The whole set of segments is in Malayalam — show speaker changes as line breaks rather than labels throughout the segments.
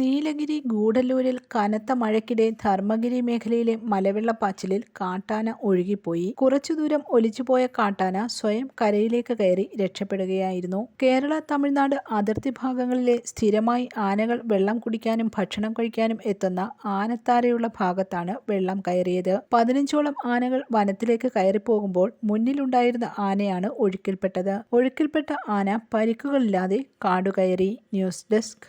നീലഗിരി ഗൂഡല്ലൂരിൽ കനത്ത മഴയ്ക്കിടെ ധർമ്മഗിരി മേഖലയിലെ മലവെള്ളപ്പാച്ചിലിൽ കാട്ടാന ഒഴുകിപ്പോയി. കുറച്ചു ദൂരം ഒലിച്ചുപോയ കാട്ടാന സ്വയം കരയിലേക്ക് കയറി രക്ഷപ്പെടുകയായിരുന്നു. കേരള തമിഴ്നാട് അതിർത്തി ഭാഗങ്ങളിലെ സ്ഥിരമായി ആനകൾ വെള്ളം കുടിക്കാനും ഭക്ഷണം കഴിക്കാനും എത്തുന്ന ആനത്താരയുള്ള ഭാഗത്താണ് വെള്ളം കയറിയത്. പതിനഞ്ചോളം ആനകൾ വനത്തിലേക്ക് കയറിപ്പോകുമ്പോൾ മുന്നിലുണ്ടായിരുന്ന ആനയാണ് ഒഴുക്കിൽപ്പെട്ടത്. ഒഴുക്കിൽപ്പെട്ട ആന പരിക്കുകളില്ലാതെ കാടുകയറി. ന്യൂസ് ഡെസ്ക്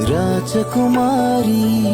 राजकुमारी